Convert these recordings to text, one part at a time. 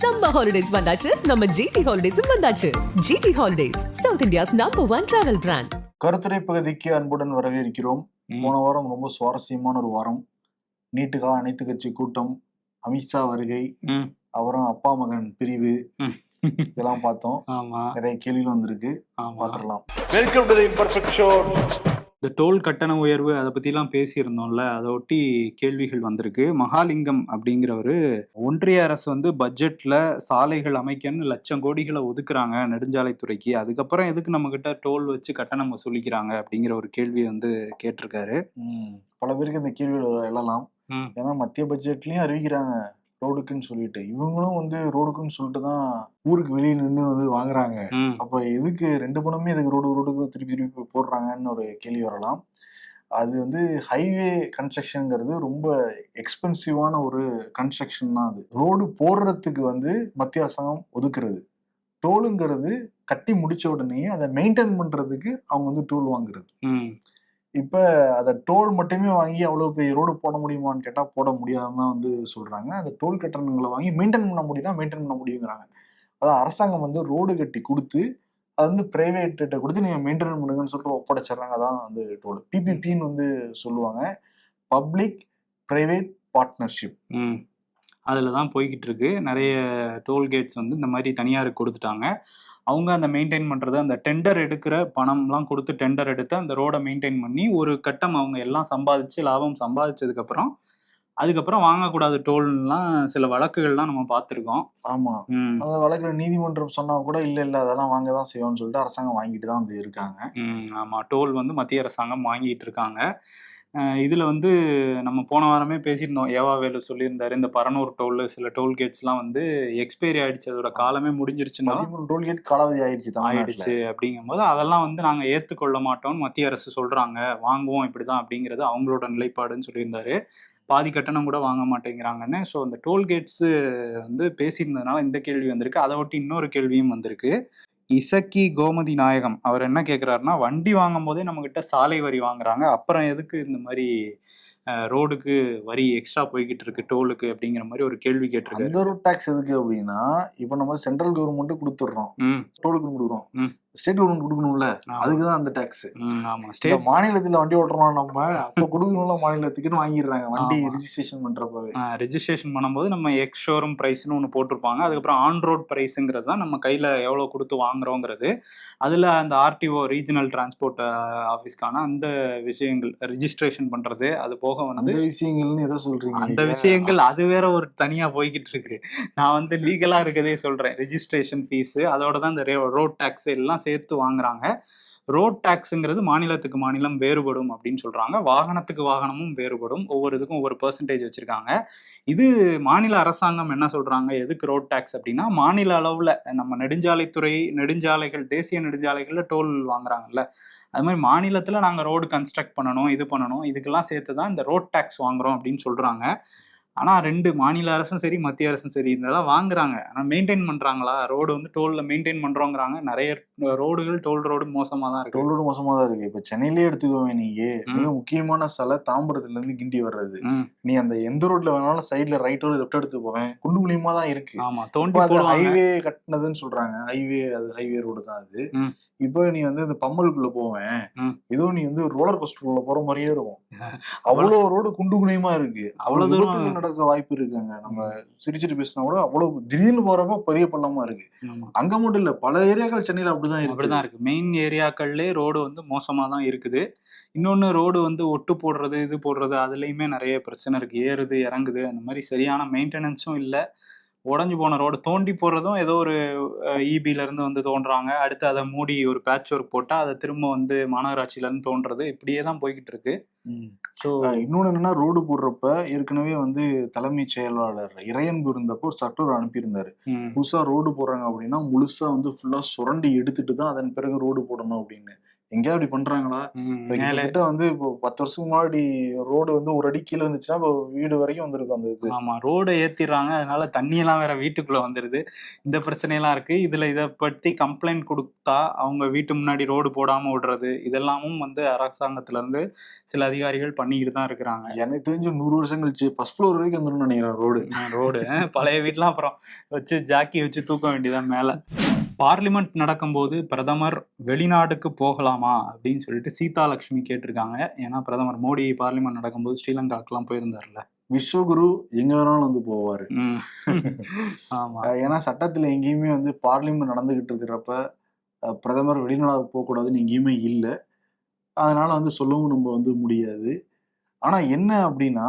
Summer holidays வந்தாச்சு. நம்ம GT ஹாலிடேஸும் வந்தாச்சு. GT holidays South India's number one travel brand கருத்துரை பகுதிக்கு அன்புடன் வரவேற்கிறோம். போன வாரம் ரொம்ப சுவாரஸ்யமான ஒரு வாரம். நீட்டுக்காக அனைத்து கட்சி கூட்டம் அமித்ஷா வருகை. அப்புறம் அப்பா மகன் பிரிவு. இதெல்லாம் பார்த்தோம். ஆமா. நிறைய கேள்விகள் வந்திருக்கு. ஆமா. பார்த்துடலாம். Welcome to the imperfect show இந்த டோல் கட்டண உயர்வு அதை பத்திலாம் பேசியிருந்தோம்ல அதை ஒட்டி கேள்விகள் வந்திருக்கு. மகாலிங்கம் அப்படிங்கிறவரு ஒன்றிய அரசு வந்து பட்ஜெட்ல சாலைகள் அமைக்கன்னு லட்சம் கோடிகளை ஒதுக்குறாங்க நெடுஞ்சாலைத்துறைக்கு. அதுக்கப்புறம் எதுக்கு நம்ம கிட்ட டோல் வச்சு கட்டணம் வசூலிக்கிறாங்க அப்படிங்கிற ஒரு கேள்வியை வந்து கேட்டிருக்காரு. ம். பல பேருக்கு இந்த கேள்விகள் எழலாம். ஏன்னா மத்திய பட்ஜெட்லயும் அறிவிக்கிறாங்க. ரோடுக்குன்னு சொல்லிட்டு. இவங்களும் வந்து ரோடுக்குன்னு சொல்லிட்டு தான் ஊருக்கு வெளியே நின்று வந்து வாங்குறாங்க. அப்ப எதுக்கு ரெண்டு பணமே எதுக்கு ரோடு ரோடுக்கு திருப்பி திருப்பி போடுறாங்கன்னு ஒரு கேள்வி வரலாம். அது வந்து ஹைவே கன்ஸ்ட்ரக்ஷனுங்கிறது ரொம்ப எக்ஸ்பென்சிவான ஒரு கன்ஸ்ட்ரக்ஷன் தான் அது. ரோடு போடுறதுக்கு வந்து மத்திய அரசாங்கம் ஒதுக்குறது. டோலுங்கிறது கட்டி முடிச்ச உடனே அதை மெயின்டைன் பண்றதுக்கு அவங்க வந்து டோல் வாங்குறது. இப்ப அதை டோல் மட்டுமே வாங்கி அவ்வளவு பெரிய ரோடு போட முடியுமான்னு கேட்டா போட முடியாதுன்னு தான் வந்து சொல்றாங்க. அந்த டோல் கட்டணங்களை வாங்கி மெயின்டைன் பண்ண முடியும்னா மெயின்டைன் பண்ண முடியுங்கிறாங்க. அதான் அரசாங்கம் வந்து ரோடு கட்டி கொடுத்து அது வந்து பிரைவேட்ட கொடுத்து நீங்க மெயின்டைன் பண்ணுங்கன்னு சொல்லிட்டு ஒப்படைச்சிடுறாங்க. அதான் வந்து டோல் பிபிபின்னு வந்து சொல்லுவாங்க. பப்ளிக் பிரைவேட் பார்ட்னர்ஷிப் ம். தான் போய்கிட்டு இருக்கு. நிறைய டோல்கேட்ஸ் வந்து இந்த மாதிரி தனியாருக்கு கொடுத்துட்டாங்க. அவங்க அந்த மெயின்டைன் பண்றது அந்த டெண்டர் எடுக்கிற பணம்லாம் கொடுத்து டெண்டர் எடுத்து அந்த ரோடை மெயின்டைன் பண்ணி ஒரு கட்டம் அவங்க எல்லாம் சம்பாதிச்சு லாபம் சம்பாதிச்சதுக்கு அப்புறம் அதுக்கப்புறம் வாங்கக்கூடாது டோல்லாம் சில வழக்குகள்லாம் நம்ம பார்த்துருக்கோம். ஆமா. ம். அந்த வழக்குல நீதிமன்றம் சொன்னா கூட இல்ல இல்ல அதெல்லாம் வாங்க தான் செய்வோம்னு சொல்லிட்டு அரசாங்கம் வாங்கிட்டு தான் வந்து இருக்காங்க. ம், ஆமா. டோல் வந்து மத்திய அரசாங்கம் வாங்கிட்டு இருக்காங்க. இதுல வந்து நம்ம போன வாரமே பேசியிருந்தோம். ஏவா வேலு சொல்லியிருந்தாரு. இந்த பரனூர் டோல் சில டோல்கேட்ஸ்லாம் வந்து எக்ஸ்பைரி ஆயிடுச்சு. அதோட காலமே முடிஞ்சிருச்சுன்னா டோல்கேட் காலாவதி ஆயிடுச்சு ஆயிடுச்சு அப்படிங்கும்போது அதெல்லாம் வந்து நாங்க ஏத்துக்கொள்ள மாட்டோம்னு மத்திய அரசு சொல்றாங்க. வாங்குவோம் இப்படிதான் அப்படிங்கிறது அவங்களோட நிலைப்பாடுன்னு சொல்லியிருந்தாரு. பாதி கட்டணம் கூட வாங்க மாட்டேங்கிறாங்கன்னு. ஸோ அந்த டோல்கேட்ஸ் வந்து பேசியிருந்ததுனால இந்த கேள்வி வந்திருக்கு. அதை ஒட்டி இன்னொரு கேள்வியும் வந்திருக்கு. இசக்கி கோமதி நாயகம் அவர் என்ன கேட்குறாருன்னா வண்டி வாங்கும் போதே நம்ம கிட்ட சாலை வரி வாங்குறாங்க. அப்புறம் எதுக்கு இந்த மாதிரி ரோடுக்கு வரி எக்ஸ்ட்ரா போய்கிட்டு இருக்கு டோலுக்கு அப்படிங்கிற மாதிரி ஒரு கேள்வி கேட்டிருக்காரு. அந்த ரோட் டாக்ஸ் எதுக்கு அப்படின்னா இப்ப நம்ம சென்ட்ரல் கவர்மெண்ட் கொடுத்துடுறோம். ம். டோலுக்கு கொடுக்குறோம். ம். ஸ்டேட் கவர்மெண்ட் கொடுக்கணும்ல ஆமா. அதுக்கு தான் அந்த டாக்ஸ் ஸ்டேட் மாநிலத்துல வண்டி ஓட்டுறோம் நம்ம அப்ப கொடுக்கணும்ல மாநிலத்துக்குன்னு வாங்கிடுறாங்க. வண்டி. ரிஜிஸ்ட்ரேஷன் பண்றப்பவே. ரெஜிஸ்ட்ரேஷன் பண்ணும்போது நம்ம எக்ஸ் ஷோரூம் ப்ரைஸ்னு ஒன்று போட்டிருப்பாங்க. அதுக்கப்புறம் ஆன் ரோட் ப்ரைஸுங்கிறது தான் நம்ம கையில் எவ்வளோ கொடுத்து வாங்குறோங்கிறது. அதில் அந்த ஆர்டிஓ ரீஜனல் டிரான்ஸ்போர்ட் ஆஃபீஸ்க்கான அந்த விஷயங்கள் ரிஜிஸ்ட்ரேஷன் பண்ணுறது அது போக வந்து அந்த விஷயங்கள்னு எதை சொல்றீங்க அந்த? விஷயங்கள் அது வேற ஒரு தனியா போய்கிட்டு இருக்கு. நான் வந்து லீகலா இருக்கதே சொல்றேன். ரெஜிஸ்ட்ரேஷன் ஃபீஸ் அதோட தான் இந்த ரோட் டேக்ஸ் எல்லாம் சேர்த்து வாங்குறாங்க. ரோட் டேக்ஸுங்கிறது மாநிலத்துக்கு மாநிலம் வேறுபடும் அப்படின்னு சொல்றாங்க. வாகனத்துக்கு வாகனமும் வேறுபடும். ஒவ்வொரு இதுக்கும் ஒவ்வொரு பெர்சன்டேஜ் வச்சிருக்காங்க. இது மாநில அரசாங்கம் என்ன சொல்றாங்க? எதுக்கு ரோட் டேக்ஸ் அப்படின்னா மாநில அளவுல நம்ம நெடுஞ்சாலைத்துறை நெடுஞ்சாலைகள் தேசிய நெடுஞ்சாலைகள்ல டோல் வாங்குறாங்கல்ல. அது மாதிரி மாநிலத்துல நாங்க ரோடு கன்ஸ்ட்ரக்ட் பண்ணணும் இது பண்ணணும் இதுக்கெல்லாம் சேர்த்து தான் இந்த ரோட் டேக்ஸ் வாங்குறோம் அப்படின்னு சொல்றாங்க. ஆனா ரெண்டு மாநில அரசும் சரி மத்திய அரசும் சரி இதெல்லாம் வாங்குறாங்க. ஆனா மெயின்டைன் பண்றாங்களா? ரோடு வந்து டோல்ல மெயின்டைன் பண்றோங்கிறாங்க. நிறைய ரோடுகள் டோல் ரோடு மோசமா தான் இருக்கு. டோல் ரோடு மோசமா தான் இருக்கு. இப்ப சென்னையிலே எடுத்துக்கோவே நீங்க ம். மிக முக்கியமான சாலை தாம்பரத்துல இருந்து கிண்டி வர்றது. நீ அந்த எந்த ரோட்ல வேணாலும் சைட்ல ரைட்டோ லெஃப்ட் எடுத்து போவேன் குண்டு குழியமா தான் இருக்கு. ஆமா இப்ப தோண்டி ஹைவே கட்டினதுன்னு சொல்றாங்க. ஹைவே அது ஹைவே ரோடு தான் அது. இப்போ நீ வந்து இந்த பம்மலுக்குள்ள போவேன். ஏதோ நீ வந்து ரோலர் கோஸ்டர்ல போற மாதிரியே இருக்கும். அவ்வளவு ரோடு குண்டு குழியமா இருக்கு. அவ்வளவு தூரம் தூரத்துக்கு நடக்க வாய்ப்பு இருக்குங்க. நம்ம சிரிச்சிட்டு பேசினா கூட அவ்வளவு திடீர்னு போறப்ப பெரிய பள்ளமா இருக்கு. அங்க மட்டும் இல்ல பல ஏரியாக்கள் சென்னையில அப்படிதான் இருக்கு. அப்படிதான் இருக்கு. மெயின் ஏரியாக்கள்லே ரோடு வந்து மோசமா தான் இருக்குது. இன்னொன்னு ரோடு வந்து ஒட்டு போடுறது இது போடுறது அதுலயுமே நிறைய பிரச்சனை இருக்கு. ஏறுது இறங்குது அந்த மாதிரி சரியான மெயின்டெனன்ஸும் இல்லை. உடஞ்சு போன ரோடு தோண்டி போடுறதும் ஏதோ ஒரு இபில இருந்து வந்து தோன்றாங்க. அடுத்து அதை மூடி ஒரு பேட்ச் ஒர்க் போட்டா அதை திரும்ப வந்து மாநகராட்சியில இருந்து தோன்றது. இப்படியே தான் போய்கிட்டு இருக்கு. ஸோ ஆஹ் இன்னொன்னு என்னன்னா ரோடு போடுறப்ப ஏற்கனவே வந்து தலைமைச் செயலாளர் இறையன்பு இருந்தப்போ சட்டூர் அனுப்பியிருந்தாரு. புதுசா ரோடு போடுறாங்க அப்படின்னா முழுசா வந்து ஃபுல்லா சுரண்டி எடுத்துட்டு தான் அதன் பிறகு ரோடு போடணும் அப்படின்னு. எங்கேயாவது இப்படி பண்றாங்களா? கிட்டத்தட்ட வந்து இப்போ பத்து வருஷத்துக்கு முன்னாடி ரோடு வந்து ஒரு அடி கீழே இருந்துச்சுன்னா இப்போ வீடு வரைக்கும் வந்திருக்கும் அந்த இது. ஆமா ரோடை ஏத்திடுறாங்க. அதனால தண்ணியெல்லாம் வேற வீட்டுக்குள்ள வந்துருது. இந்த பிரச்சனையெல்லாம் இருக்கு. இதுல இதை பத்தி கம்ப்ளைண்ட் கொடுத்தா அவங்க வீட்டு முன்னாடி ரோடு போடாம விடுறது இதெல்லாமும் வந்து அரசாங்கத்துல இருந்து சில அதிகாரிகள் பண்ணிக்கிட்டு தான் இருக்கிறாங்க. எனக்கு தெரிஞ்சு நூறு வருஷம் கழிச்சு ஃபர்ஸ்ட் ஃப்ளோர் வரைக்கும் வந்துடும் நினைக்கிறேன் ரோடு. ரோடு. பழைய வீட்லாம் அப்புறம் வச்சு ஜாக்கி வச்சு தூக்க வேண்டியதான் மேல. பார்லிமெண்ட் நடக்கும்போது பிரதமர் வெளிநாடுக்கு போகலாமா அப்படின்னு சொல்லிட்டு சீதா லட்சுமி கேட்டிருக்காங்க. ஏன்னா பிரதமர் மோடி பார்லிமெண்ட் நடக்கும்போது ஸ்ரீலங்காக்கெல்லாம் போயிருந்தார்ல விஸ்வகுரு எங்க வேணாலும் வந்து போவாரு. ஏன்னா சட்டத்துல எங்கேயுமே வந்து பார்லிமெண்ட் நடந்துகிட்டு இருக்கிறப்ப பிரதமர் வெளிநாடு போகக்கூடாதுன்னு எங்கேயுமே இல்லை. அதனால வந்து சொல்லவும் நம்ம வந்து முடியாது. ஆனா என்ன அப்படின்னா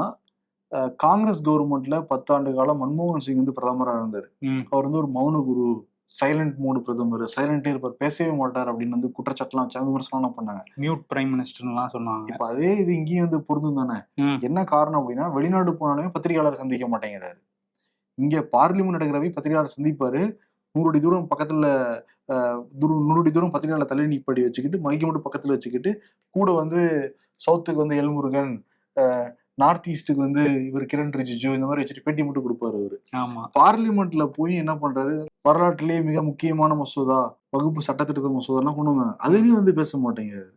காங்கிரஸ் கவர்மெண்ட்ல பத்தாண்டு காலம் மன்மோகன் சிங் வந்து பிரதமராக இருந்தார். அவர் வந்து ஒரு மௌன குரு. சைலண்ட் மோடு பிரதமர். சைலண்டே இருப்பார். பேசவே மாட்டார் அப்படின்னு வந்து குற்றச்சாட்டுலாம் வச்சாங்க விமர்சனம்லாம் பண்ணாங்க. மியூட் பிரைம் மினிஸ்டர்லாம் சொன்னாங்க. இப்ப அதே இது இங்கேயும் வந்து பொருந்தும் தானே. என்ன காரணம் அப்படின்னா வெளிநாடு போனாலுமே பத்திரிகையாளர் சந்திக்க மாட்டேங்கிறாரு. இங்க பார்லிமெண்ட் நடக்கிறவை பத்திரிகையாளர் சந்திப்பாரு. நூறு அடி தூரம் பக்கத்துல நூறு தூரம் பத்திரிகையாளர் தலை நீப்படி வச்சுக்கிட்டு மைக்க மட்டும் பக்கத்துல வச்சுக்கிட்டு கூட வந்து சவுத்துக்கு வந்து எல்முருகன் நார்த் ஈஸ்ட்டுக்கு வந்து இவர் கிரண் ரிஜிஜு இந்த மாதிரி வச்சுட்டு பேட்டி மட்டும் கொடுப்பாரு அவரு. ஆமா. பார்லிமெண்ட்ல போய் என்ன பண்றாரு? வரலாற்றிலேயே மிக முக்கியமான மசோதா வகுப்பு சட்டத்திருத்த மசோதாலாம் கொண்டு வந்தாங்க. அதுலயும் வந்து பேச மாட்டேங்கிறாரு.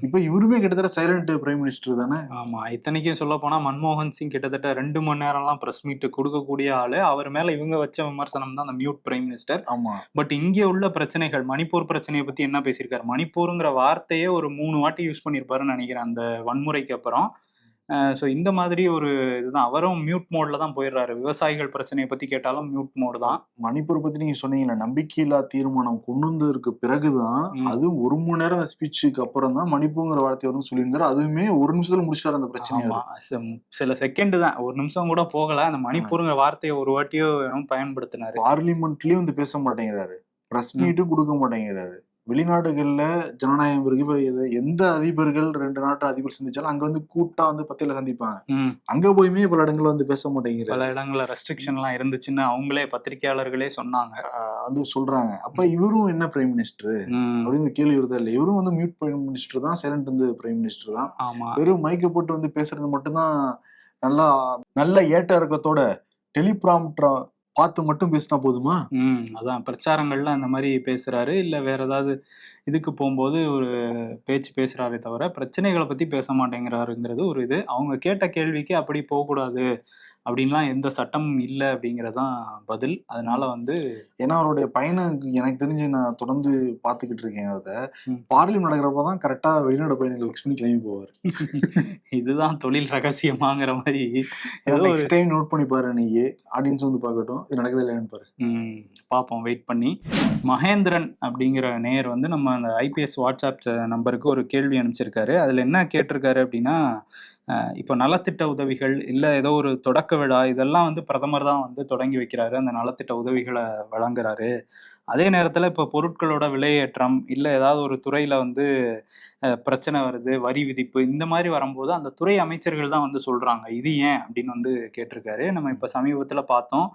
இப்ப இவருமே கிட்டத்தட்ட சைலண்ட் பிரைம் மினிஸ்டர் தானே? ஆமா. இத்தனைக்கும் சொல்ல போனா மன்மோகன் சிங் கிட்டத்தட்ட ரெண்டு மணி நேரம்லாம் பிரஸ் மீட் கொடுக்கக்கூடிய ஆளு. அவர் மேல இவங்க வச்ச விமர்சனம் தான் அந்த மியூட் பிரைம் மினிஸ்டர் ஆமா. பட் இங்கே உள்ள பிரச்சனைகள் மணிப்பூர் பிரச்சனையை பத்தி என்ன பேசியிருக்காரு? மணிப்பூருங்கிற வார்த்தையே ஒரு மூணு வாட்டி யூஸ் பண்ணியிருப்பாருன்னு நினைக்கிறேன் அந்த வன்முறைக்கு அப்புறம். ஸோ இந்த மாதிரி ஒரு இதுதான். அவரும் மியூட் மோட்ல தான் போயிடுறாரு. விவசாயிகள் பிரச்சனையை பத்தி கேட்டாலும் மியூட் மோடு தான். மணிப்பூர் பத்தி நீங்க சொன்னீங்கல்ல நம்பிக்கையில்லா தீர்மானம் கொண்டு வந்ததற்கு பிறகுதான். அதுவும் ஒரு மணி நேரம் அந்த ஸ்பீச்சுக்கு அப்புறம் தான் மணிப்பூங்கிற வார்த்தை வரும்னு சொல்லியிருந்தாரு. அதுவுமே ஒரு நிமிஷத்துல முடிச்சிட்டாரு அந்த ச- சில செகண்ட் தான். ஒரு நிமிஷம் கூட போகல. அந்த மணிப்பூருங்கிற வார்த்தையை ஒரு வாட்டியோ பயன்படுத்தினாரு. பார்லிமெண்ட்லயும் வந்து பேச மாட்டேங்கிறாரு. பிரஸ். மீட்டும் கொடுக்க மாட்டேங்கிறாரு. வெளிநாடுகள்ல ஜனநாயகம் இருக்கு எந்த அதிபர்கள் ரெண்டு நாட்டு அதிபர் சந்திச்சாலும் அங்க வந்து கூட்டா வந்து பத்தியில சந்திப்பாங்க. அங்க போயுமே பல இடங்கள்ல வந்து பேச மாட்டேங்கிறாரு பல இடங்கள்ல ரெஸ்ட்ரிக்ஷன்லாம் இருந்துச்சுன்னு அவங்களே பத்திரிக்கையாளர்களே சொன்னாங்க. வந்து சொல்றாங்க. அப்ப இவரும் என்ன பிரைம் மினிஸ்டர் அப்படின்னு கேள்வி வருதா இல்ல இவரும் வந்து மியூட் பிரைம் மினிஸ்டர் தான் சைலண்ட் வந்து பிரைம் மினிஸ்டர் தான். வெறும் மைக்க போட்டு வந்து பேசுறது மட்டும்தான் நல்லா நல்ல ஏட்ட இறக்கத்தோட டெலிபிராம்டர் பார்த்து மட்டும் பேசினா போதுமா? ம் அதான். பிரச்சாரங்கள்ல அந்த மாதிரி பேசுறாரு. இல்ல வேற ஏதாவது இதுக்கு போகும்போது ஒரு பேச்சு பேசுறாரே தவிர பிரச்சனைகளை பத்தி பேச மாட்டேங்கிறாருங்கிறது ஒரு இது. அவங்க கேட்ட கேள்விக்கு அப்படி போகக்கூடாது அப்படின்லாம் எந்த சட்டமும் இல்லை அப்படிங்கறதுதான் பதில். அதனால வந்து ஏன்னா அவருடைய பயணம் எனக்கு தெரிஞ்சு நான் தொடர்ந்து பார்த்துக்கிட்டு இருக்கேன் அதை. பார்லிமெண்ட் நடக்கிறப்ப தான் கரெக்டா வெளிநாடு பயணங்கள் ஃபிக்ஸ் பண்ணி கிளம்பி போவார். இதுதான் தொழில் ரகசியமாங்கிற மாதிரி. ஏதோ ஒரு நெக்ஸ்ட் டைம் நோட் பண்ணி பாரு நீ ஆடியன்ஸ் வந்து பார்க்கட்டும். இது நடக்குது இல்லைன்னு பாரு. பார்ப்போம். வெயிட் பண்ணி. மகேந்திரன் அப்படிங்கிற நேயர் வந்து நம்ம அந்த ஐபிஎஸ் வாட்ஸ்அப் நம்பருக்கு ஒரு கேள்வி அனுப்பிச்சிருக்காரு. அதில் என்ன கேட்டிருக்காரு அப்படின்னா இப்போ நலத்திட்ட உதவிகள் இல்லை ஏதோ ஒரு தொடக்க விழா இதெல்லாம் வந்து பிரதமர் தான் வந்து தொடங்கி வைக்கிறாரு. அந்த நலத்திட்ட உதவிகளை வழங்குறாரு. அதே நேரத்தில் இப்போ பொருட்களோட விலையேற்றம் இல்லை ஏதாவது ஒரு துறையில் வந்து பிரச்சனை வருது வரி விதிப்பு இந்த மாதிரி வரும்போது அந்த துறை அமைச்சர்கள் தான் வந்து சொல்கிறாங்க இது ஏன் அப்படின்னு வந்து கேட்டிருக்காரு. நம்ம இப்போ சமீபத்தில் பார்த்தோம்.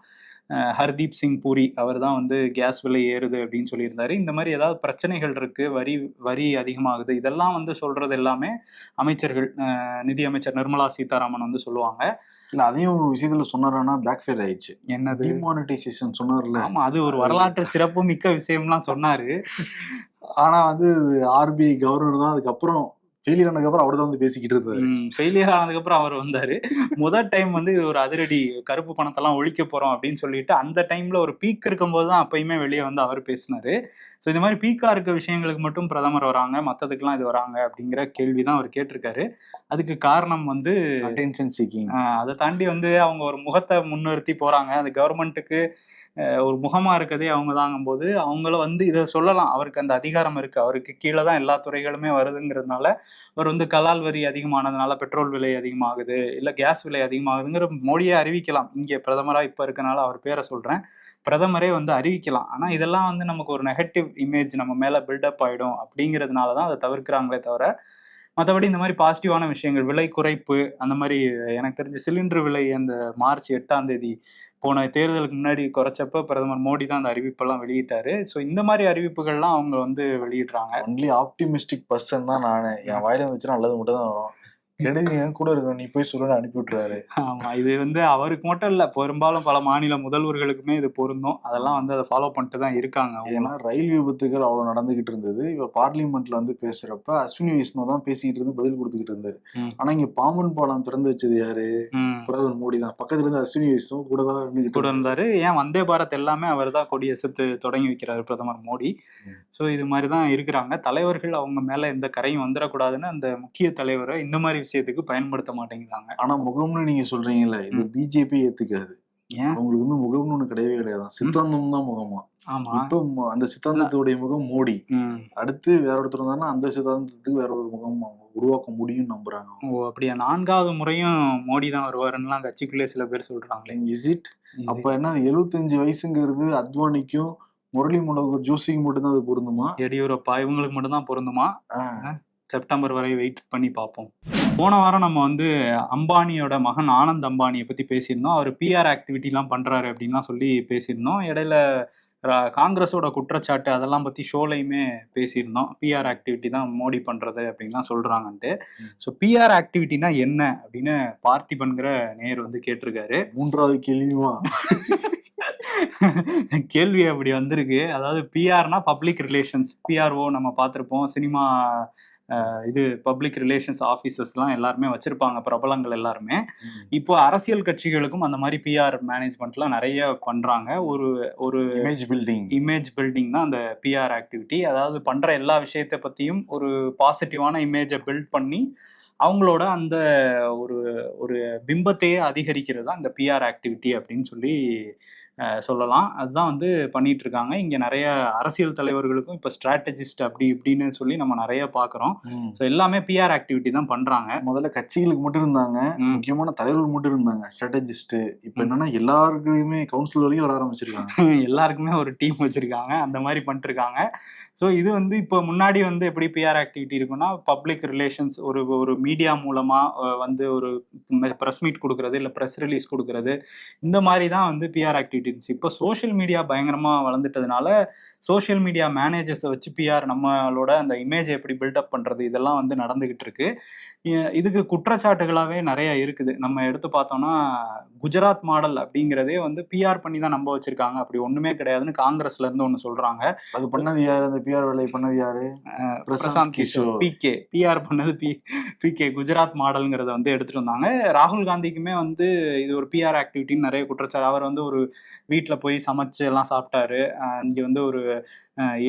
ஹர்தீப் சிங் பூரி அவர் தான் வந்து கேஸ் விலை ஏறுது அப்படின்னு சொல்லியிருந்தாரு. இந்த மாதிரி ஏதாவது பிரச்சனைகள் இருக்கு? வரி வரி அதிகமாகுது. இதெல்லாம் வந்து சொல்றது எல்லாமே அமைச்சர்கள் அஹ் நிதி அமைச்சர் நிர்மலா சீதாராமன் வந்து சொல்லுவாங்க. இல்ல அதையும் ஒரு விஷயத்துல சொன்னாரானா பேக் ஃபேர் ஆயிடுச்சு. என்னது? டிமானிட்டைசேஷன் சொன்னார்ல. ஆமா அது ஒரு வரலாற்று சிறப்பு மிக்க விஷயம்லாம் சொன்னாரு. ஆனா வந்து ஆர்பிஐ கவர்னர் தான் அதுக்கப்புறம் ஃபெயிலியர் ஆனதுக்கப்புறம் அவர் தான் வந்து பேசிக்கிட்டு இருந்தாரு. ஃபெயிலியர் ஆனதுக்கு அப்புறம் அவர் வந்தாரு. முதல் டைம் வந்து இது ஒரு அதிரடி கருப்பு பணத்தெல்லாம் ஒழிக்க போறோம் அப்படின்னு சொல்லிட்டு அந்த டைம்ல ஒரு பீக் இருக்கும்போது தான் அப்பயுமே வெளியே வந்து அவர் பேசினாரு. ஸோ இந்த மாதிரி பீக்கா இருக்க விஷயங்களுக்கு மட்டும் பிரதமர் வராங்க மற்றதுக்கெல்லாம் இது வராங்க அப்படிங்கிற கேள்வி தான் அவர் கேட்டிருக்காரு. அதுக்கு காரணம் வந்து அட்டென்ஷன் சீக்கிங் அதை தாண்டி வந்து அவங்க ஒரு முகத்தை முன்னிறுத்தி போறாங்க. அந்த கவர்மெண்ட்டுக்கு ஒரு முகமா இருக்கதே அவங்க தாங்கும்போது அவங்கள வந்து இதை சொல்லலாம். அவருக்கு அந்த அதிகாரம் இருக்கு. அவருக்கு கீழே தான் எல்லா துறைகளுமே வருதுங்கிறதுனால அவர் வந்து கலால் வரி அதிகமானதுனால பெட்ரோல் விலை அதிகமாகுது இல்ல கேஸ் விலை அதிகமாகுதுங்கிற மோடியை அறிவிக்கலாம். இங்கே பிரதமரா இப்ப இருக்கனால அவர் பேரை சொல்றேன். பிரதமரே வந்து அறிவிக்கலாம். ஆனா இதெல்லாம் வந்து நமக்கு ஒரு நெகட்டிவ் இமேஜ் நம்ம மேல பில்டப் ஆயிடும் அப்படிங்கிறதுனால தான் அதை தவிர்க்கிறாங்களே தவிர மற்றபடி இந்த மாதிரி பாசிட்டிவான விஷயங்கள் விலை குறைப்பு அந்த மாதிரி எனக்கு தெரிஞ்ச சிலிண்டர் விலை அந்த மார்ச் எட்டாம் தேதி போன தேர்தலுக்கு முன்னாடி குறைச்சப்ப பிரதமர் மோடி தான் அந்த அறிவிப்பெல்லாம் வெளியிட்டாரு. ஸோ இந்த மாதிரி அறிவிப்புகள்லாம் அவங்க வந்து வெளியிடுறாங்க. ஒன்லி ஆப்டிமிஸ்டிக் பர்சன் தான் நான். என் வாயில வச்சு நல்லது மட்டும் தான் வரும். கெடுதி என் கூட இருக்க நீ போய் சொல்லுன்னு அனுப்பி விட்டுறாரு ஆமா இது வந்து அவருக்கு மட்டும் இல்ல பெரும்பாலும் பல மாநில முதல்வர்களுக்குமே இது பொருந்தும் அதெல்லாம் வந்து அதை ஃபாலோ பண்ணிட்டு தான் இருக்காங்க ஏன்னா. ரயில் விபத்துகள் அவ்வளவு நடந்துகிட்டு இருந்தது இப்ப பார்லிமெண்ட்ல வந்து பேசுறப்ப அஸ்வினி வைஷ்ணவ் தான் பேசிக்கிட்டு இருந்து பதில் கொடுத்துக்கிட்டு இருந்தாரு. ஆனா இங்க பாம்பன் பாலம் திறந்து வச்சது யாரு. பிரதமர் மோடி தான் பக்கத்துல இருந்து அஸ்வினி வைஷ்ணவ் கூட தான் கூட இருந்தாரு. ஏன் வந்தே பாரத் எல்லாமே அவர் தான் கொடியசத்து தொடங்கி வைக்கிறாரு பிரதமர் மோடி. ஸோ இது மாதிரி தான் இருக்கிறாங்க தலைவர்கள் அவங்க மேல எந்த கரையும் வந்துடக்கூடாதுன்னு அந்த முக்கிய தலைவரை இந்த மாதிரி விஷயத்துக்கு பயன்படுத்த மாட்டேங்கிறாங்க ஆனா முகம்னு நீங்க சொல்றீங்கல்ல இது. பிஜேபி ஏத்துக்காது. ஏன்? அவங்களுக்கு வந்து முகம்னு ஒண்ணு கிடையவே கிடையாது. சித்தாந்தம் தான் முகமா. ஆமா. இப்ப அந்த சித்தாந்தத்துடைய முகம் மோடி. அடுத்து வேற ஒருத்தர் இருந்தாலும் அந்த சித்தாந்தத்துக்கு வேற ஒரு முகம் உருவாக்க முடியும்னு நம்புறாங்க ஓ அப்படியா? நான்காவது முறையும் மோடி தான் வருவாருன்னுலாம் கட்சிக்குள்ளே சில பேர் சொல்றாங்களே. இஸ் இட் அப்ப என்ன எழுபத்தஞ்சு வயசுங்கிறது அத்வானிக்கும் முரளி மனோகர் ஜோஷிக்கு மட்டும்தான் அது பொருந்துமா? எடியூரப்பா இவங்களுக்கு மட்டும்தான் பொருந்துமா? செப்டம்பர் வரை வெயிட் பண்ணி பார்ப்போம். போன வாரம் நம்ம வந்து அம்பானியோட மகன் ஆனந்த் அம்பானியை பத்தி பேசியிருந்தோம். அவர் பிஆர் ஆக்டிவிட்டிலாம் பண்றாரு அப்படின்லாம் சொல்லி பேசியிருந்தோம். இடையில காங்கிரஸோட குற்றச்சாட்டு அதெல்லாம் பத்தி ஷோலையுமே பேசியிருந்தோம். பிஆர் ஆக்டிவிட்டி தான் மோடி பண்றது அப்படின்லாம் சொல்றாங்கன்ட்டு. ஸோ பிஆர் ஆக்டிவிட்டினா என்ன அப்படின்னு பார்த்திபன்கிற நேர் வந்து கேட்டிருக்காரு. மூன்றாவது கேள்வியுமா? கேள்வி அப்படி வந்திருக்கு. அதாவது பிஆர்னா பப்ளிக் ரிலேஷன்ஸ் பிஆர்ஓ நம்ம பார்த்துருப்போம். சினிமா இது பப்ளிக் ரிலேஷன்ஸ் ஆஃபீஸர்ஸ்லாம் எல்லாருமே வச்சிருப்பாங்க பிரபலங்கள் எல்லாருமே. இப்போ அரசியல் கட்சிகளுக்கும் அந்த மாதிரி பிஆர் மேனேஜ்மெண்ட்லாம் நிறைய பண்றாங்க. ஒரு ஒரு இமேஜ் பில்டிங் இமேஜ் பில்டிங் தான் அந்த பிஆர் ஆக்டிவிட்டி அதாவது பண்ற எல்லா விஷயத்தை பத்தியும் ஒரு பாசிட்டிவான இமேஜை பில்ட் பண்ணி அவங்களோட அந்த ஒரு ஒரு பிம்பத்தையே அதிகரிக்கிறது தான் இந்த பிஆர் ஆக்டிவிட்டி அப்படின்னு சொல்லி சொல்லலாம். அதுதான் வந்து பண்ணிட்டு இருக்காங்க இங்க நிறைய அரசியல் தலைவர்களுக்கும் இப்போ ஸ்ட்ராட்டஜிஸ்ட் அப்படி இப்படின்னு சொல்லி நம்ம நிறைய பார்க்குறோம் ஸோ எல்லாமே பிஆர் ஆக்டிவிட்டி தான் பண்றாங்க. முதல்ல கட்சிகளுக்கு மட்டும் இருந்தாங்க. முக்கியமான தலைவர்கள் மட்டும் இருந்தாங்க. ஸ்ட்ராட்டஜிஸ்ட் இப்ப. என்னன்னா எல்லாருக்குமே கவுன்சில் வரைக்கும் வர ஆரம்பிச்சிருக்காங்க. எல்லாருக்குமே ஒரு டீம் வச்சிருக்காங்க. அந்த மாதிரி பண்ணிட்டு இருக்காங்க ஸோ இது வந்து இப்போ முன்னாடி வந்து எப்படி பிஆர் ஆக்டிவிட்டி இருக்குன்னா பப்ளிக் ரிலேஷன்ஸ் ஒரு ஒரு மீடியா மூலமா அஹ், வந்து ஒரு ப்ரெஸ் மீட் கொடுக்கறது இல்லை ப்ரெஸ் ரிலீஸ் கொடுக்கறது இந்த மாதிரி தான் வந்து பிஆர் ஆக்டிவிட்டி இருந்துச்சு இப்போ சோஷியல் மீடியா பயங்கரமாக வளர்ந்துட்டதுனால சோஷியல் மீடியா மேனேஜர்ஸை வச்சு பிஆர் நம்மளோட அந்த இமேஜை எப்படி பில்டப் பண்ணுறது இதெல்லாம் வந்து நடந்துகிட்டு இருக்கு. இதுக்கு குற்றச்சாட்டுகளாவே நிறைய இருக்குது. நம்ம எடுத்து பார்த்தோம்னா குஜராத் மாடல் அப்படிங்கிறதே வந்து பிஆர் பண்ணி தான் நம்ப வச்சிருக்காங்க. அப்படி ஒண்ணுமே கிடையாதுன்னு காங்கிரஸ்ல இருந்து ஒண்ணு சொல்றாங்க. அது பண்ணது யாரு? அந்த பிஆர் வேலையை பண்ணது யாரு? பிரசாந்த் கிஷோர். பிகே பிஆர் பண்ணது பி பிகே குஜராத் மாடல்ங்கிறத வந்து எடுத்துட்டு வந்தாங்க. ராகுல் காந்திக்குமே வந்து இது ஒரு பிஆர் ஆக்டிவிட்டின்னு நிறைய குற்றச்சாட்டு. அவர் வந்து ஒரு வீட்டில் போய் சமைச்சு எல்லாம் சாப்பிட்டாரு. இங்க வந்து ஒரு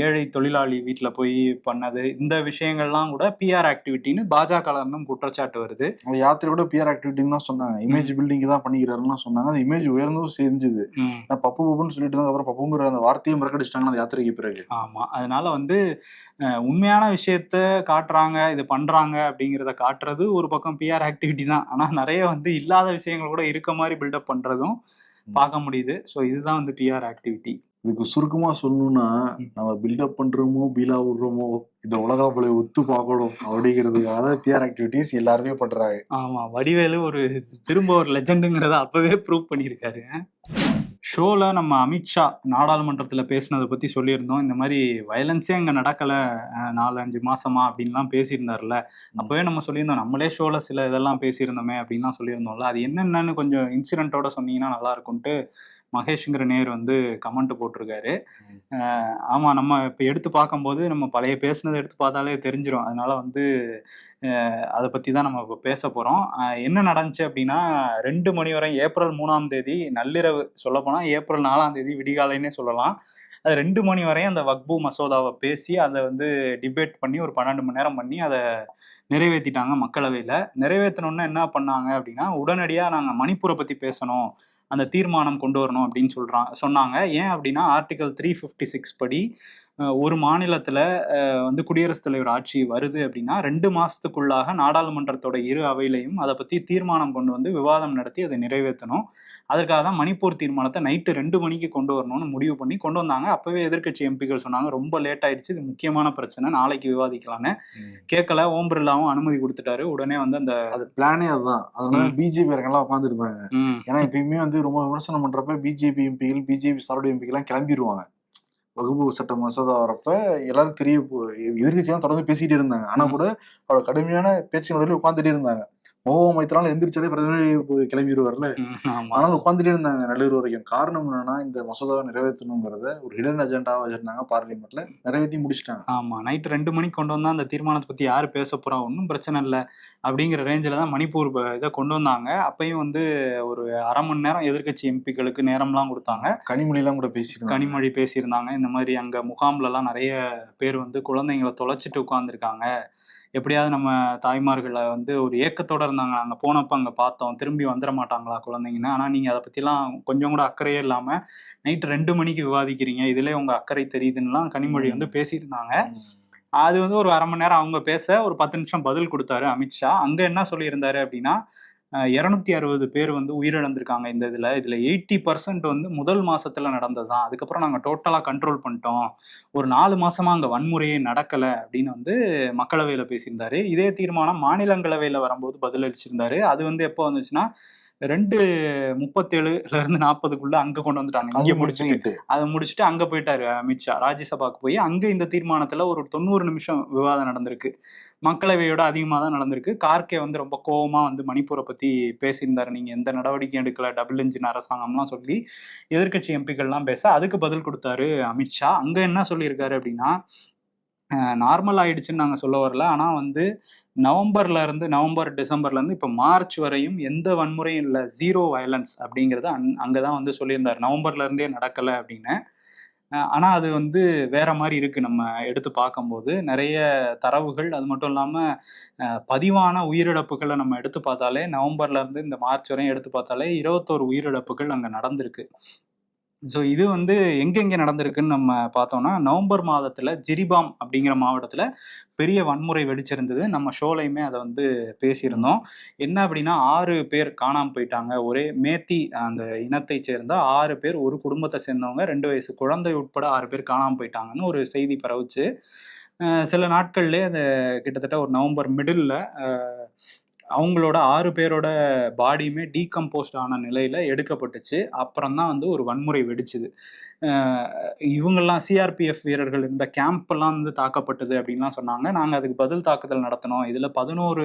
ஏழை தொழிலாளி வீட்டில் போய் பண்ணது. இந்த விஷயங்கள்லாம் கூட பிஆர் ஆக்டிவிட்டின்னு பாஜக இருந்தும் குற்றச்சாட்டு வருது. யாத்திரை கூட பிஆர் ஆக்டிவிட்டின்னு தான் சொன்னாங்க. இமேஜ் பில்டிங் தான் பண்ணிக்கிறாருன்னு சொன்னாங்க. அந்த இமேஜ் உயர்ந்தும் செஞ்சுது. நான் பப்பு பப்புன்னு சொல்லிட்டு இருந்ததுக்கு அப்புறம் பப்புங்கிற அந்த வார்த்தையை மறக்கடிச்சிட்டாங்க அந்த யாத்திரைக்கு பிறகு. ஆமா. அதனால வந்து உண்மையான விஷயத்த காட்டுறாங்க இது பண்றாங்க அப்படிங்கிறத காட்டுறது ஒரு பக்கம் பிஆர் ஆக்டிவிட்டி தான். ஆனா நிறைய வந்து இல்லாத விஷயங்கள் கூட இருக்க மாதிரி பில்டப் பண்றதும் பார்க்க முடியுது. ஸோ இதுதான் வந்து பிஆர் ஆக்டிவிட்டி இதுக்கு சுருக்கமா சொல்லணும்னா. நம்ம பில்டப் பண்றோமோ பீலா விடுறோமோ இந்த உலகாப்பலை ஒத்து பார்க்கணும் அப்படிங்கிறதுக்காக பிஆர் ஆக்டிவிட்டிஸ் எல்லாருமே பண்றாங்க. ஆமா வடிவேலு ஒரு திரும்ப ஒரு லெஜண்டுங்கிறத அப்பவே ப்ரூவ் பண்ணியிருக்காரு. ஷோல நம்ம அமித்ஷா நாடாளுமன்றத்துல பேசினதை பத்தி சொல்லியிருந்தோம். இந்த மாதிரி வயலன்ஸே அங்க நடக்கல நாலு அஞ்சு மாசமா அப்படின்லாம் பேசியிருந்தார்ல அப்பவே நம்ம சொல்லியிருந்தோம் நம்மளே ஷோல சில இதெல்லாம் பேசியிருந்தோமே அப்படின்லாம் சொல்லியிருந்தோம்ல. அது என்னென்னு கொஞ்சம் இன்சிடென்ட்டோட சொன்னீங்கன்னா நல்லா இருக்கும்ட்டு மகேஷ்ங்கிற நேர் வந்து கமெண்ட் போட்டிருக்காரு. ஆமா நம்ம இப்போ எடுத்து பார்க்கும்போது நம்ம பழைய பேசுனதை எடுத்து பார்த்தாலே தெரிஞ்சிடும் அதனால வந்து அதை பற்றி தான் நம்ம இப்போ பேச போகிறோம் என்ன நடந்துச்சு அப்படின்னா ரெண்டு மணி வரை ஏப்ரல் மூணாம் தேதி நள்ளிரவு சொல்லப்போனால் ஏப்ரல் நாலாம் தேதி விடிகாலைன்னே சொல்லலாம். அது ரெண்டு மணி வரையும் அந்த வக்பு மசோதாவை பேசி அதை வந்து டிபேட் பண்ணி ஒரு பன்னெண்டு மணி நேரம் பண்ணி அதை நிறைவேற்றிட்டாங்க மக்களவையில். நிறைவேற்றினோன்னே என்ன பண்ணாங்க அப்படின்னா உடனடியாக நாங்கள் மணிப்பூரை பற்றி பேசணும். அந்த தீர்மானம் கொண்டு வரணும் அப்படின்னு சொல்றாங்க சொன்னாங்க. ஏன் அப்படின்னா ஆர்டிகல் த்ரீ ஃபிஃப்டி சிக்ஸ் படி ஒரு மாநிலத்தில் வந்து குடியரசுத் தலைவர் ஆட்சி வருது அப்படின்னா ரெண்டு மாசத்துக்குள்ளாக நாடாளுமன்றத்தோட இரு அவையிலையும் அதை பற்றி தீர்மானம் கொண்டு வந்து விவாதம் நடத்தி அதை நிறைவேற்றணும். அதற்காக தான் மணிப்பூர் தீர்மானத்தை நைட்டு ரெண்டு மணிக்கு கொண்டு வரணும்னு முடிவு பண்ணி கொண்டு வந்தாங்க. அப்பவே எதிர்க்கட்சி எம்பிக்கள் சொன்னாங்க ரொம்ப லேட் ஆயிடுச்சு இது முக்கியமான பிரச்சனை நாளைக்கு விவாதிக்கலாம்னு. கேட்கல ஓம் பிர்லாவும் அனுமதி கொடுத்துட்டாரு. உடனே வந்து அந்த அது பிளானே அதுதான். அதனால. பிஜேபி எல்லாம் உட்காந்துருந்தாங்க ம், ஏன்னா எப்பயுமே வந்து ரொம்ப விமர்சனம் பண்றப்ப பிஜேபி எம்பிகள் பிஜேபி சார்பு எம்பிகள் எல்லாம் கிளம்பிடுவாங்க வகுப்பு சட்ட மசோதா வரப்ப எல்லாரும் தெரிய எதிர்கட்சி தான் தொடர்ந்து பேசிட்டே இருந்தாங்க. ஆனா கூட அவ்வளவு கடுமையான பேச்சுகளில் உட்காந்துட்டே இருந்தாங்க. மோகோ மைத்திரால எந்திரிச்சாலே பிரதமர் கிளம்பிடுவார்ல ஆனாலும் உட்காந்துட்டே இருந்தாங்க நள்ளிரவு வரைக்கும். காரணம் என்னன்னா இந்த மசோதாவை நிறைவேற்றணுங்கிறத ஒரு ஹிடன் அஜெண்டாவா வச்சிருந்தாங்க பார்லிமெண்ட்ல நிறைவேற்றி முடிச்சிட்டாங்க. ஆமா நைட்டு ரெண்டு மணிக்கு கொண்டு வந்தா அந்த தீர்மானத்தை பத்தி யாரு பேச போறா? ஒன்றும் பிரச்சனை இல்லை. அப்படிங்கிற ரேஞ்சில் தான் மணிப்பூர் இதை கொண்டு வந்தாங்க. அப்பயும் வந்து ஒரு அரை மணி நேரம் எதிர்க்கட்சி எம்பிக்களுக்கு நேரம்லாம் கொடுத்தாங்க. கனிமொழி எல்லாம் கூட பேசிட்டு கனிமொழி பேசியிருந்தாங்க. இந்த மாதிரி அங்க முகாம்லலாம் நிறைய பேர் வந்து குழந்தைங்களை தொலைச்சிட்டு உட்காந்துருக்காங்க எப்படியாவது நம்ம தாய்மார்களை வந்து ஒரு ஏக்கத்தோட இருந்தாங்க. நாங்க போனப்ப அங்க பார்த்தோம். திரும்பி வந்துட மாட்டாங்களா குழந்தைங்கன்னு. ஆனா நீங்க அதை பத்திலாம் கொஞ்சம் கூட அக்கறையே இல்லாம நைட் ரெண்டு மணிக்கு விவாதிக்கிறீங்க. இதுல உங்க அக்கறை தெரியுதுன்னுலாம் கனிமொழி வந்து பேசியிருந்தாங்க. அது வந்து ஒரு அரை மணி நேரம் அவங்க பேச ஒரு பத்து நிமிஷம் பதில் கொடுத்தாரு அமித்ஷா. அங்க என்ன சொல்லியிருந்தாரு அப்படின்னா இரநூத்தி அறுபது பேர் வந்து உயிரிழந்திருக்காங்க இந்த இதுல. இதுல எயிட்டி பர்சன்ட் வந்து முதல் மாசத்துல நடந்ததுதான். அதுக்கப்புறம் நாங்க டோட்டலா கண்ட்ரோல் பண்ணிட்டோம். ஒரு நாலு மாசமா அங்க வன்முறையே நடக்கல அப்படின்னு வந்து மக்களவையில பேசியிருந்தாரு. இதே தீர்மானம் மாநிலங்களவையில வரும்போது பதிலளிச்சிருந்தாரு. அது வந்து எப்போ வந்துச்சுன்னா ரெண்டு முப்பத்தேழுல இருந்து நாற்பதுக்குள்ள அங்க கொண்டு வந்துட்டாங்க. இங்க முடிச்சுட்டு. அதை முடிச்சுட்டு அங்க போயிட்டாரு அமித்ஷா. ராஜ்யசபாக்கு போய் அங்க இந்த தீர்மானத்துல ஒரு தொண்ணூறு நிமிஷம் விவாதம் நடந்திருக்கு. மக்களவையோட அதிகமாக தான் நடந்திருக்கு. கார்கே வந்து ரொம்ப கோபமாக வந்து மணிப்பூரை பற்றி பேசியிருந்தார். நீங்கள் எந்த நடவடிக்கையும் எடுக்கல. டபுள் இன்ஜின் அரசாங்கம்லாம் சொல்லி எதிர்க்கட்சி எம்பிக்கள்லாம் பேச அதுக்கு பதில் கொடுத்தாரு அமித்ஷா அங்கே என்ன சொல்லியிருக்காரு அப்படின்னா நார்மல் ஆயிடுச்சுன்னு நாங்கள் சொல்ல வரல. ஆனால் வந்து நவம்பர்ல இருந்து நவம்பர் டிசம்பர்ல இருந்து இப்போ மார்ச் வரையும் எந்த வன்முறையும் இல்லை. ஜீரோ வயலன்ஸ் அப்படிங்கிறத அங் அங்கே தான் வந்து சொல்லியிருந்தார். நவம்பர்ல இருந்தே நடக்கலை அப்படின்னு. ஆனால் ஆனா அது வந்து வேற மாதிரி இருக்கு. நம்ம எடுத்து பார்க்கும்போது நிறைய தரவுகள் அது மட்டும் இல்லாம பதிவான உயிரிழப்புகளை நம்ம எடுத்து பார்த்தாலே நவம்பர்ல இருந்து இந்த மார்ச் வரையும் எடுத்து பார்த்தாலே இருபத்தோரு உயிரிழப்புகள் அங்க நடந்திருக்கு. ஸோ இது வந்து எங்கெங்கே நடந்திருக்குன்னு நம்ம பார்த்தோம்னா நவம்பர் மாதத்தில் ஜிரிபாம் அப்படிங்கிற மாவட்டத்தில் பெரிய வன்முறை வெடிச்சிருந்தது. நம்ம ஷோலையுமே அதை வந்து பேசியிருந்தோம். என்ன அப்படின்னா ஆறு பேர் காணாமல் போயிட்டாங்க. ஒரே மேத்தி அந்த இனத்தை சேர்ந்த ஆறு பேர் ஒரு குடும்பத்தை சேர்ந்தவங்க ரெண்டு வயசு குழந்தை உட்பட ஆறு பேர் காணாமல் போயிட்டாங்கன்னு ஒரு செய்தி பரவுச்சு. சில நாட்கள்லேயே அந்த கிட்டத்தட்ட ஒரு நவம்பர் மிடில் அவங்களோட ஆறு பேரோட பாடியுமே டீகம்போஸ்ட் ஆன நிலையில் எடுக்கப்பட்டுச்சு. அப்புறம் தான் வந்து ஒரு வன்முறை வெடிச்சுது. இவங்கெல்லாம் சிஆர்பிஎஃப் வீரர்கள் இருந்த கேம்ப்லாம் வந்து தாக்கப்பட்டது அப்படின்லாம் சொன்னாங்க. நாங்கள் அதுக்கு பதில் தாக்குதல் நடத்தினோம். இதில் பதினோரு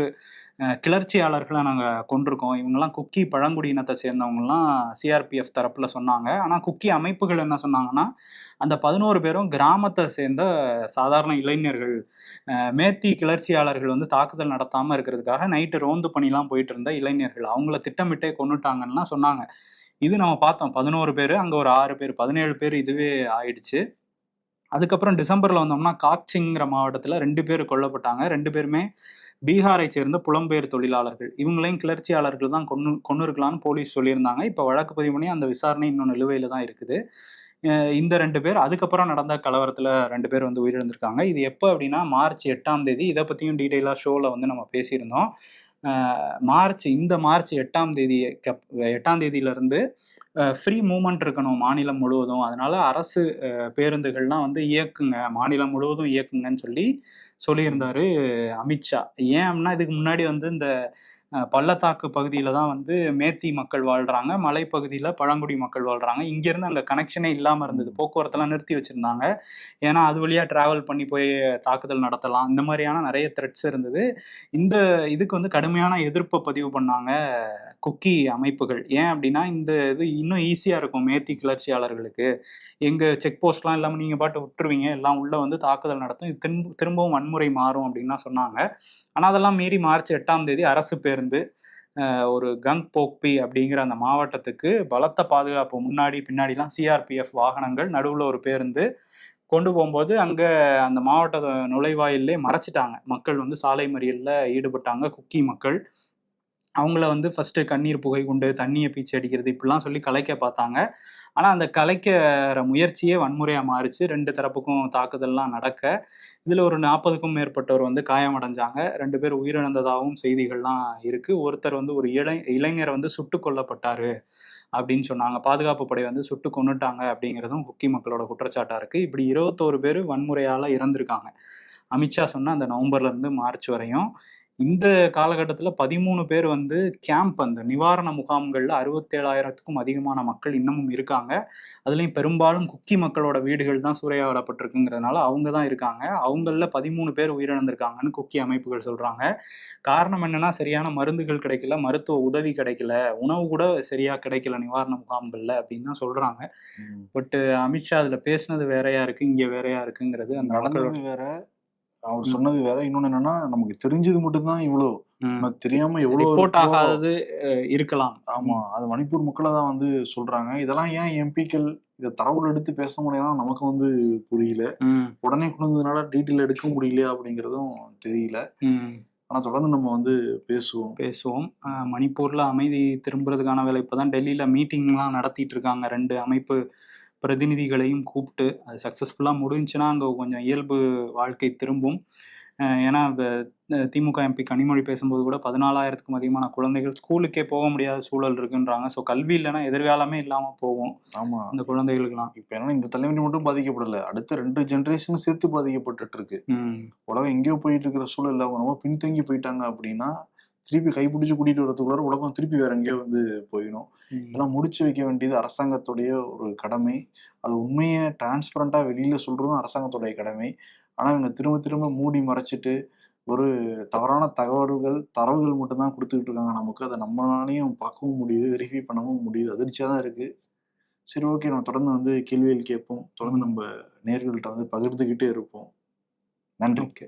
கிளர்ச்சியாளர்களை நாங்கள் கொண்டிருக்கோம் இவங்கெல்லாம் குக்கி பழங்குடியினத்தை சேர்ந்தவங்கலாம் சிஆர்பிஎஃப் தரப்பில் சொன்னாங்க. ஆனால் குக்கி அமைப்புகள் என்ன சொன்னாங்கன்னா அந்த பதினோரு பேரும் கிராமத்தை சேர்ந்த சாதாரண இளைஞர்கள் மேத்தி கிளர்ச்சியாளர்கள் வந்து தாக்குதல் நடத்தாமல் இருக்கிறதுக்காக நைட்டு ரோந்து பணிலாம் போயிட்டு இருந்த இளைஞர்கள். அவங்கள திட்டமிட்டே கொண்டுட்டாங்கன்னா சொன்னாங்க. இது நம்ம பார்த்தோம். பதினோரு பேர் அங்கே ஒரு ஆறு பேர் பதினேழு பேர் இதுவே ஆயிடுச்சு. அதுக்கப்புறம் டிசம்பரில் வந்தோம்னா காக்சிங்கிற மாவட்டத்தில் ரெண்டு பேர் கொல்லப்பட்டாங்க. ரெண்டு பேருமே பீகாரை சேர்ந்த புலம்பெயர் தொழிலாளர்கள். இவங்களையும் கிளர்ச்சியாளர்கள் தான் கொண்டு கொண்டு இருக்கலாம்னு போலீஸ் சொல்லியிருந்தாங்க. இப்போ வழக்கு பதிவு பண்ணி அந்த விசாரணை இன்னும் நிலுவையில் தான் இருக்குது. இந்த ரெண்டு பேர் அதுக்கப்புறம் நடந்த கலவரத்தில் ரெண்டு பேர் வந்து உயிரிழந்திருக்காங்க. இது எப்போ அப்படின்னா மார்ச் எட்டாம் தேதி. இதை பற்றியும் டீட்டெயிலாக ஷோவில் வந்து நம்ம பேசியிருந்தோம். மார்ச் இந்த மார்ச் எட்டாம் தேதி எட்டாம் தேதியிலிருந்து ஃப்ரீ மூமெண்ட் இருக்கணும் மாநிலம் முழுவதும். அதனால அரசு பேருந்துகள்லாம் வந்து இயக்குங்க. மாநிலம் முழுவதும் இயக்குங்கன்னு சொல்லி சொல்லியிருந்தாரு அமித்ஷா. ஏன் அப்படின்னா இதுக்கு முன்னாடி வந்து இந்த பள்ளத்தாக்கு பகுதியில தான் வந்து மேத்தி மக்கள் வாழ்றாங்க. மலைப்பகுதியில பழங்குடி மக்கள் வாழ்றாங்க. இங்கேருந்து அங்கே கனெக்ஷனே இல்லாமல் இருந்தது. போக்குவரத்தெல்லாம் நிறுத்தி வச்சிருந்தாங்க. ஏன்னா அது வழியா டிராவல் பண்ணி போய் தாக்குதல் நடத்தலாம். இந்த மாதிரியான நிறைய த்ரெட்ஸ் இருந்தது. இந்த இதுக்கு வந்து கடுமையான எதிர்ப்பை பதிவு பண்ணாங்க குக்கி அமைப்புகள். ஏன் அப்படின்னா இந்த இது இன்னும் ஈஸியாக இருக்கும் மேத்தி கிளர்ச்சியாளர்களுக்கு. எங்கள் செக் போஸ்ட்லாம் இல்லாமல் நீங்கள் பாட்டு விட்டுருவீங்க. எல்லாம் உள்ளே வந்து தாக்குதல் நடத்தும். திரும்ப திரும்பவும் வன்முறை மாறும் அப்படின்லாம் சொன்னாங்க. ஆனால் அதெல்லாம் மீறி மார்ச் எட்டாம் தேதி அரசு பேருந்து ஒரு கங் போக்பி அப்படிங்கிற அந்த மாவட்டத்துக்கு பலத்த பாதுகாப்பு முன்னாடி பின்னாடிலாம் சிஆர்பிஎஃப் வாகனங்கள் நடுவில் ஒரு பேருந்து கொண்டு போகும்போது அங்கே அந்த மாவட்ட நுழைவாயிலே மறைச்சிட்டாங்க. மக்கள் வந்து சாலை மறியலில் ஈடுபட்டாங்க. குக்கி மக்கள் அவங்கள வந்து ஃபஸ்ட்டு கண்ணீர் புகை கொண்டு தண்ணியை பீச்சி அடிக்கிறது இப்படிலாம் சொல்லி கலைக்க பார்த்தாங்க. ஆனால் அந்த கலைக்கிற முயற்சியே வன்முறையாக மாறிச்சு. ரெண்டு தரப்புக்கும் தாக்குதல்லாம் நடக்க. இதில் ஒரு நாற்பதுக்கும் மேற்பட்டவர் வந்து காயமடைஞ்சாங்க. ரெண்டு பேர் உயிரிழந்ததாகவும் செய்திகள்லாம் இருக்குது ஒருத்தர் வந்து ஒரு இளை இளைஞர் வந்து சுட்டு கொல்லப்பட்டார் அப்படின்னு சொன்னாங்க. பாதுகாப்பு படை வந்து சுட்டு கொன்னுட்டாங்க அப்படிங்கிறதும் குக்கி மக்களோட குற்றச்சாட்டாக இருக்குது இப்படி இருபத்தோரு பேர் வன்முறையால் இறந்திருக்காங்க. அமித்ஷா சொன்ன அந்த நவம்பர்லேருந்து மார்ச் வரையும் இந்த காலகட்டத்தில் பதிமூணு பேர் வந்து கேம்ப் அந்த நிவாரண முகாம்களில் அறுபத்தேழாயிரத்துக்கும் அதிகமான மக்கள் இன்னமும் இருக்காங்க. அதுலேயும் பெரும்பாலும் குக்கி மக்களோட வீடுகள் தான் சூறையாடப்பட்டிருக்குங்கிறதுனால அவங்க தான் இருக்காங்க. அவங்களில் பதிமூணு பேர் உயிரிழந்திருக்காங்கன்னு குக்கி அமைப்புகள் சொல்கிறாங்க காரணம் என்னன்னா சரியான மருந்துகள் கிடைக்கல மருத்துவ உதவி கிடைக்கல உணவு கூட சரியாக கிடைக்கல நிவாரண முகாம்களில் அப்படின்னு தான் சொல்கிறாங்க பட் அமித்ஷா அதில் பேசுனது வேறையா இருக்கு இங்கே வேறையா இருக்குங்கிறது அந்த வேற. அவர் சொன்னது வேற. இன்னொன்னு என்னன்னா நமக்கு தெரிஞ்சது மட்டும்தான். நமக்கு தெரியாம எவ்வளவு இருக்கலாம். ஆமா. அது மணிப்பூர் மக்களை தான் வந்து சொல்றாங்க. இதெல்லாம் ஏன் எம்பிக்கள் இதை தரவுல எடுத்து பேச முடியலாம் நமக்கு வந்து புரியல. உடனே கொண்டு வந்ததுனால டீட்டெயில் எடுக்க முடியல அப்படிங்கிறதும் தெரியல. ஆனா தொடர்ந்து நம்ம வந்து பேசுவோம். பேசுவோம். மணிப்பூர்ல அமைதி திரும்புறதுக்கான வேலை. இப்போதான் டெல்லியில மீட்டிங்லாம் நடத்திட்டு இருக்காங்க. ரெண்டு அமைப்பு பிரதிநிதிகளையும் கூப்பிட்டு அது சக்ஸஸ்ஃபுல்லாக முடிஞ்சுன்னா அங்கே கொஞ்சம் இயல்பு வாழ்க்கை திரும்பும். ஏன்னா இந்த திமுக எம்பி கனிமொழி பேசும்போது கூட பதினாலாயிரத்துக்கும் அதிகமான குழந்தைகள் ஸ்கூலுக்கே போக முடியாத சூழல் இருக்குன்றாங்க. ஸோ கல்வி இல்லைன்னா எதிர்காலமே இல்லாமல் போகும் ஆமா. அந்த குழந்தைகளுக்கெல்லாம். இப்ப என்னன்னா இந்த தலைமுறை மட்டும் பாதிக்கப்படல. அடுத்த ரெண்டு ஜெனரேஷனும் சேர்த்து பாதிக்கப்பட்டுட்டு இருக்கு. உலகம் எங்கேயோ போயிட்டு இருக்கிற சூழல்ல அவங்க ரொம்ப பின்தங்கி போயிட்டாங்க அப்படின்னா திருப்பி கைப்பிடிச்சு கூட்டிட்டு வரதுக்குள்ளார உலகம் திருப்பி வேற எங்கேயோ வந்து போயிடும். இதெல்லாம் முடிச்சு வைக்க வேண்டியது அரசாங்கத்துடைய ஒரு கடமை. அது உண்மையை டிரான்ஸ்பரண்டா வெளியில சொல்றதும் அரசாங்கத்துடைய கடமை. ஆனா இவங்க திரும்ப திரும்ப மூடி மறைச்சிட்டு ஒரு தவறான தகவல்கள் தரவுகள் மட்டும்தான் கொடுத்துக்கிட்டு இருக்காங்க. நமக்கு அதை நம்மளாலையும் பார்க்கவும் முடியுது வெரிஃபை பண்ணவும் முடியுது. அதிர்ச்சியா தான் இருக்கு. சரி ஓகே நம்ம தொடர்ந்து வந்து கேள்விகள் கேட்போம். தொடர்ந்து நம்ம நேர்கள்ட்ட வந்து பகிர்ந்துக்கிட்டே இருப்போம். நன்றி.